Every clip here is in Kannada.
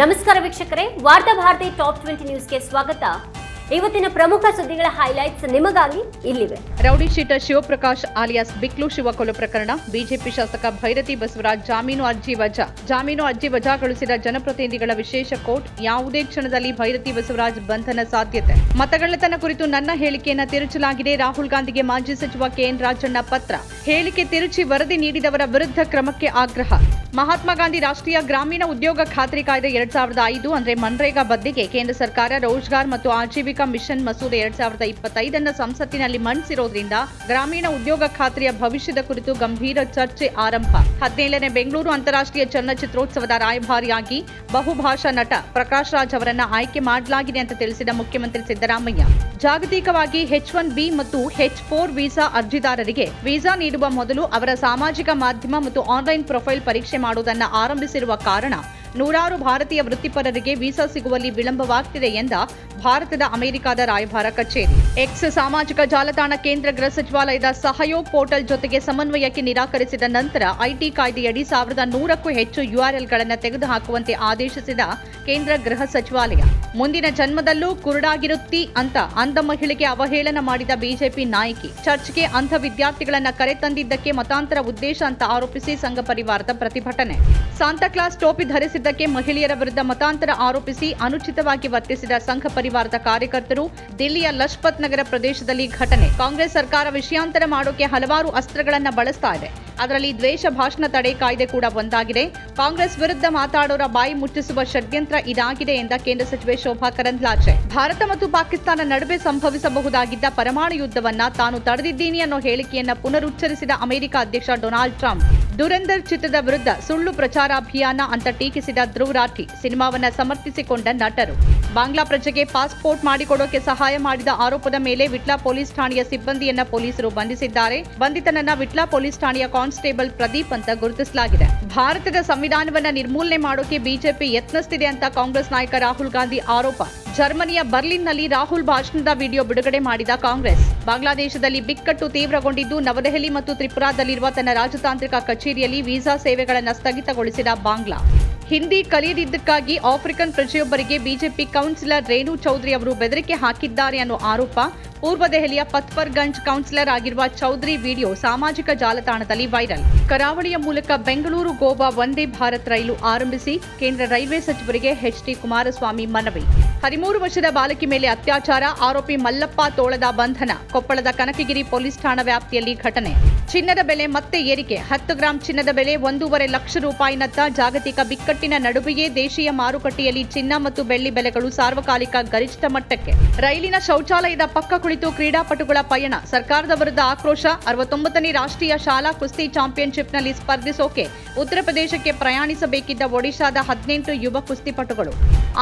ನಮಸ್ಕಾರ ವೀಕ್ಷಕರೇ, ವಾರ್ತಾ ಭಾರತಿ ಟಾಪ್ ಟ್ವೆಂಟಿ ನ್ಯೂಸ್ಗೆ ಸ್ವಾಗತ. ಇವತ್ತಿನ ಪ್ರಮುಖ ಸುದ್ದಿಗಳ ಹೈಲೈಟ್ಸ್ ನಿಮಗಾಗಿ ಇಲ್ಲಿವೆ. Rowdy sheeter Shivaprakash alias Biklu Shiva ಕೊಲೆ ಪ್ರಕರಣ. ಬಿಜೆಪಿ ಶಾಸಕ ಭೈರತಿ ಬಸವರಾಜ್ ಜಾಮೀನು ಅರ್ಜಿ ವಜಾ. ಜಾಮೀನು ಅರ್ಜಿ ವಜಾ ಗಳಿಸಿದ ಜನಪ್ರತಿನಿಧಿಗಳ ವಿಶೇಷ ಕೋರ್ಟ್ ಯಾವುದೇ ಕ್ಷಣದಲ್ಲಿ ಭೈರತಿ ಬಸವರಾಜ್ ಬಂಧನ ಸಾಧ್ಯತೆ. ಮತಗಳ್ಳತನ ಕುರಿತು ನನ್ನ ಹೇಳಿಕೆಯನ್ನು ತಿರುಚಲಾಗಿದೆ ರಾಹುಲ್ ಗಾಂಧಿಗೆ ಮಾಜಿ ಸಚಿವ ಕೆಎನ್ ರಾಜಣ್ಣ ಪತ್ರ. ಹೇಳಿಕೆ ತಿರುಚಿ ವರದಿ ನೀಡಿದವರ ವಿರುದ್ಧ ಕ್ರಮಕ್ಕೆ ಆಗ್ರಹ. ಮಹಾತ್ಮ ಗಾಂಧಿ ರಾಷ್ಟ್ರೀಯ ಗ್ರಾಮೀಣ ಉದ್ಯೋಗ ಖಾತ್ರಿ ಕಾಯ್ದೆ ಎರಡ್ ಸಾವಿರದ ಐದು ಅಂದ್ರೆ ಮನ್ರೇಗಾ ಬದ್ಲಿಗೆ ಕೇಂದ್ರ ಸರ್ಕಾರ ರೋಜ್ಗಾರ್ ಮತ್ತು ಆಜೀವಿಕಾ ಮಿಷನ್ ಮಸೂದೆ ಎರಡ್ ಸಾವಿರದ ಇಪ್ಪತ್ತೈದನ್ನು ಸಂಸತ್ತಿನಲ್ಲಿ ಮಂಡಿಸಿರೋದ್ರಿಂದ ಗ್ರಾಮೀಣ ಉದ್ಯೋಗ ಖಾತ್ರಿಯ ಭವಿಷ್ಯದ ಕುರಿತು ಗಂಭೀರ ಚರ್ಚೆ ಆರಂಭ. ಹದಿನೇಳನೇ ಬೆಂಗಳೂರು ಅಂತಾರಾಷ್ಟ್ರೀಯ ಚಲನಚಿತ್ರೋತ್ಸವದ ರಾಯಭಾರಿಯಾಗಿ ಬಹುಭಾಷಾ ನಟ ಪ್ರಕಾಶ್ ರಾಜ್ ಅವರನ್ನು ಆಯ್ಕೆ ಮಾಡಲಾಗಿದೆ ಅಂತ ತಿಳಿಸಿದ ಮುಖ್ಯಮಂತ್ರಿ ಸಿದ್ದರಾಮಯ್ಯ. ಜಾಗತಿಕವಾಗಿ ಹೆಚ್ ಒನ್ ಬಿ ಮತ್ತು ಹೆಚ್ ಫೋರ್ ವೀಸಾ ಅರ್ಜಿದಾರರಿಗೆ ವೀಸಾ ನೀಡುವ ಮೊದಲು ಅವರ ಸಾಮಾಜಿಕ ಮಾಧ್ಯಮ ಮತ್ತು ಆನ್ಲೈನ್ ಪ್ರೊಫೈಲ್ ಪರೀಕ್ಷೆ ಮಾಡುವುದನ್ನು ಆರಂಭಿಸಿರುವ ಕಾರಣ ನೂರಾರು ಭಾರತೀಯ ವೃತ್ತಿಪರರಿಗೆ ವೀಸಾ ಸಿಗುವಲ್ಲಿ ವಿಳಂಬವಾಗ್ತಿದೆ ಎಂದ ಭಾರತದ ಅಮೆರಿಕದ ರಾಯಭಾರ ಕಚೇರಿ. ಎಕ್ಸ್ ಸಾಮಾಜಿಕ ಜಾಲತಾಣ ಕೇಂದ್ರ ಗೃಹ ಸಚಿವಾಲಯದ ಸಹಯೋಗ್ ಪೋರ್ಟಲ್ ಜೊತೆಗೆ ಸಮನ್ವಯಕ್ಕೆ ನಿರಾಕರಿಸಿದ ನಂತರ ಐಟಿ ಕಾಯ್ದೆಯಡಿ ಸಾವಿರದ ನೂರಕ್ಕೂ ಹೆಚ್ಚು ಯುಆರ್ಎಲ್ಗಳನ್ನು ತೆಗೆದುಹಾಕುವಂತೆ ಆದೇಶಿಸಿದ ಕೇಂದ್ರ ಗೃಹ ಸಚಿವಾಲಯ. ಮುಂದಿನ ಜನ್ಮದಲ್ಲೂ ಕುರುಡಾಗಿರುತ್ತಿ ಅಂತ ಅಂಧ ಮಹಿಳೆಗೆ ಅವಹೇಳನ ಮಾಡಿದ ಬಿಜೆಪಿ ನಾಯಕಿ. ಚರ್ಚ್ಗೆ ಅಂಧ ವಿದ್ಯಾರ್ಥಿಗಳನ್ನ ಕರೆತಂದಿದ್ದಕ್ಕೆ ಮತಾಂತರ ಉದ್ದೇಶ ಅಂತ ಆರೋಪಿಸಿ ಸಂಘ ಪರಿವಾರದ ಪ್ರತಿಭಟನೆ. ಸಾಂತಾಕ್ಲಾಸ್ ಟೋಪಿ ಧರಿಸಿದ್ದಕ್ಕೆ ಮಹಿಳೆಯರ ವಿರುದ್ಧ ಮತಾಂತರ ಆರೋಪಿಸಿ ಅನುಚಿತವಾಗಿ ವರ್ತಿಸಿದ ಸಂಘ ಪರಿವಾರದ ಕಾರ್ಯಕರ್ತರು ದಿಲ್ಲಿಯ ಲಜ್ಪತ್ ನಗರ ಪ್ರದೇಶದಲ್ಲಿ ಘಟನೆ. ಕಾಂಗ್ರೆಸ್ ಸರ್ಕಾರ ವಿಷಯಾಂತರ ಮಾಡೋಕೆ ಹಲವಾರು ಅಸ್ತ್ರಗಳನ್ನ ಬಳಸ್ತಾ ಇದೆ. ಅದರಲ್ಲಿ ದ್ವೇಷ, ಭಾಷಣ ತಡೆ ಕಾಯ್ದೆ ಕೂಡ ಒಂದಾಗಿದೆ. ಕಾಂಗ್ರೆಸ್ ವಿರುದ್ಧ ಮಾತಾಡೋರ ಬಾಯಿ ಮುಚ್ಚಿಸುವ ಷಡ್ಯಂತ್ರ ಇದಾಗಿದೆ ಎಂದ ಕೇಂದ್ರ ಸಚಿವೆ ಶೋಭಾ ಕರಂದ್ಲಾಜೆ. ಭಾರತ ಮತ್ತು ಪಾಕಿಸ್ತಾನ ನಡುವೆ ಸಂಭವಿಸಬಹುದಾಗಿದ್ದ ಪರಮಾಣು ಯುದ್ಧವನ್ನ ತಾನು ತಡೆದಿದ್ದೀನಿ ಅನ್ನೋ ಹೇಳಿಕೆಯನ್ನ ಪುನರುಚ್ಚರಿಸಿದ ಅಮೆರಿಕ ಅಧ್ಯಕ್ಷ ಡೊನಾಲ್ಡ್ ಟ್ರಂಪ್. ದುರಂದರ್ ಚಿತ್ರದ ವಿರುದ್ಧ ಸುಳ್ಳು ಪ್ರಚಾರಾಭಿಯಾನ ಅಂತ ಟೀಕಿಸಿದ ಧ್ರುವ್ ರಾಠಿ, ಸಿನಿಮಾವನ್ನ ಸಮರ್ಥಿಸಿಕೊಂಡ ನಟರು. ಬಾಂಗ್ಲಾ ಪ್ರಜೆಗೆ ಪಾಸ್ಪೋರ್ಟ್ ಮಾಡಿಕೊಡೋಕೆ ಸಹಾಯ ಮಾಡಿದ ಆರೋಪದ ಮೇಲೆ ವಿಟ್ಲ ಪೊಲೀಸ್ ಠಾಣೆಯ ಸಿಬ್ಬಂದಿಯನ್ನ ಪೊಲೀಸರು ಬಂಧಿಸಿದ್ದಾರೆ. ಬಂಧಿತನನ್ನ ವಿಟ್ಲ ಪೊಲೀಸ್ ಠಾಣೆಯ ಕಾನ್ಸ್ಟೇಬಲ್ ಪ್ರದೀಪ್ ಅಂತ ಗುರುತಿಸಲಾಗಿದೆ. ಭಾರತದ ಸಂವಿಧಾನವನ್ನ ನಿರ್ಮೂಲನೆ ಮಾಡೋಕೆ ಬಿಜೆಪಿ ಯತ್ನಿಸ್ತಿದೆ ಅಂತ ಕಾಂಗ್ರೆಸ್ ನಾಯಕ ರಾಹುಲ್ ಗಾಂಧಿ ಆರೋಪ. ಜರ್ಮನಿಯ ಬರ್ಲಿನ್ನಲ್ಲಿ ರಾಹುಲ್ ಭಾಷಣದ ವಿಡಿಯೋ ಬಿಡುಗಡೆ ಮಾಡಿದ ಕಾಂಗ್ರೆಸ್. ಬಾಂಗ್ಲಾದೇಶದಲ್ಲಿ ಬಿಕ್ಕಟ್ಟು ತೀವ್ರಗೊಂಡಿದ್ದು, ನವದೆಹಲಿ ಮತ್ತು ತ್ರಿಪುರಾದಲ್ಲಿರುವ ತನ್ನ ರಾಜತಾಂತ್ರಿಕ ಕಚೇರಿಯಲ್ಲಿ ವೀಸಾ ಸೇವೆಗಳನ್ನು ಸ್ಥಗಿತಗೊಳಿಸಿದ ಬಾಂಗ್ಲಾ. ಹಿಂದಿ ಕಲಿಯದಿದ್ದಕ್ಕಾಗಿ ಆಫ್ರಿಕನ್ ಪ್ರಜೆಯೊಬ್ಬರಿಗೆ ಬಿಜೆಪಿ ಕೌನ್ಸಿಲರ್ ರೇಣು ಚೌಧರಿ ಅವರು ಬೆದರಿಕೆ ಹಾಕಿದ್ದಾರೆ ಅನ್ನೋ ಆರೋಪ. ಪೂರ್ವ ದೆಹಲಿಯ ಪತ್ಪರ್ಗಂಜ್ ಕೌನ್ಸಿಲರ್ ಆಗಿರುವ ಚೌಧರಿ ವಿಡಿಯೋ ಸಾಮಾಜಿಕ ಜಾಲತಾಣದಲ್ಲಿ ವೈರಲ್. ಕರಾವಳಿಯ ಮೂಲಕ ಬೆಂಗಳೂರು, ಗೋವಾ, ವಂದೇ ಭಾರತ್ ರೈಲು ಆರಂಭಿಸಿ ಕೇಂದ್ರ ರೈಲ್ವೆ ಸಚಿವರಿಗೆ ಎಚ್ ಡಿ ಕುಮಾರಸ್ವಾಮಿ ಮನವಿ. ಹದಿಮೂರು ವರ್ಷದ ಬಾಲಕಿ ಮೇಲೆ ಅತ್ಯಾಚಾರ, ಆರೋಪಿ ಮಲ್ಲಪ್ಪ ತೋಳದ ಬಂಧನ, ಕೊಪ್ಪಳದ ಕನಕಗಿರಿ ಪೊಲೀಸ್ ಠಾಣಾ ವ್ಯಾಪ್ತಿಯಲ್ಲಿ ಘಟನೆ. ಚಿನ್ನದ ಬೆಲೆ ಮತ್ತೆ ಏರಿಕೆ, ಹತ್ತು ಗ್ರಾಂ ಚಿನ್ನದ ಬೆಲೆ ಒಂದೂವರೆ ಲಕ್ಷ ರೂಪಾಯಿನತ್ತ ಜಾಗತಿಕ ಬಿಕ್ಕಟ್ಟಿನ ನಡುವೆಯೇ ದೇಶೀಯ ಮಾರುಕಟ್ಟೆಯಲ್ಲಿ ಚಿನ್ನ ಮತ್ತು ಬೆಳ್ಳಿ ಬೆಲೆಗಳು ಸಾರ್ವಕಾಲಿಕ ಗರಿಷ್ಠ ಮಟ್ಟಕ್ಕೆ. ರೈಲಿನ ಶೌಚಾಲಯದ ಪಕ್ಕ ಕುಳಿತು ಕ್ರೀಡಾಪಟುಗಳ ಪಯಣ. ಸರ್ಕಾರದ ವಿರುದ್ಧ ಆಕ್ರೋಶ. ಅರವತ್ತೊಂಬತ್ತನೇ ರಾಷ್ಟ್ರೀಯ ಶಾಲಾ ಕುಸ್ತಿ ಚಾಂಪಿಯನ್ಶಿಪ್ನಲ್ಲಿ ಸ್ಪರ್ಧಿಸೋಕೆ. ಉತ್ತರ ಪ್ರದೇಶಕ್ಕೆ ಪ್ರಯಾಣಿಸಬೇಕಿದ್ದ ಒಡಿಶಾದ ಹದಿನೆಂಟು ಯುವ ಕುಸ್ತಿಪಟುಗಳು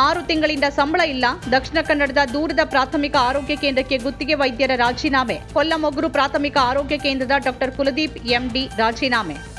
ಆರು ತಿಂಗಳಿಂದ ಸಂಬಳ ಇಲ್ಲ. ದಕ್ಷಿಣ ಕನ್ನಡದ ದೂರದ ಪ್ರಾಥಮಿಕ ಆರೋಗ್ಯ ಕೇಂದ್ರಕ್ಕೆ ಗುತ್ತಿಗೆ ವೈದ್ಯರ ರಾಜೀನಾಮೆ. ಕೊಲ್ಲಮೊಗ್ರು ಪ್ರಾಥಮಿಕ ಆರೋಗ್ಯ ಕೇಂದ್ರದ ಡಾಕ್ಟರ್ ಕುಲದೀಪ್ ಎಂಡಿ ರಾಜೀನಾಮೆ.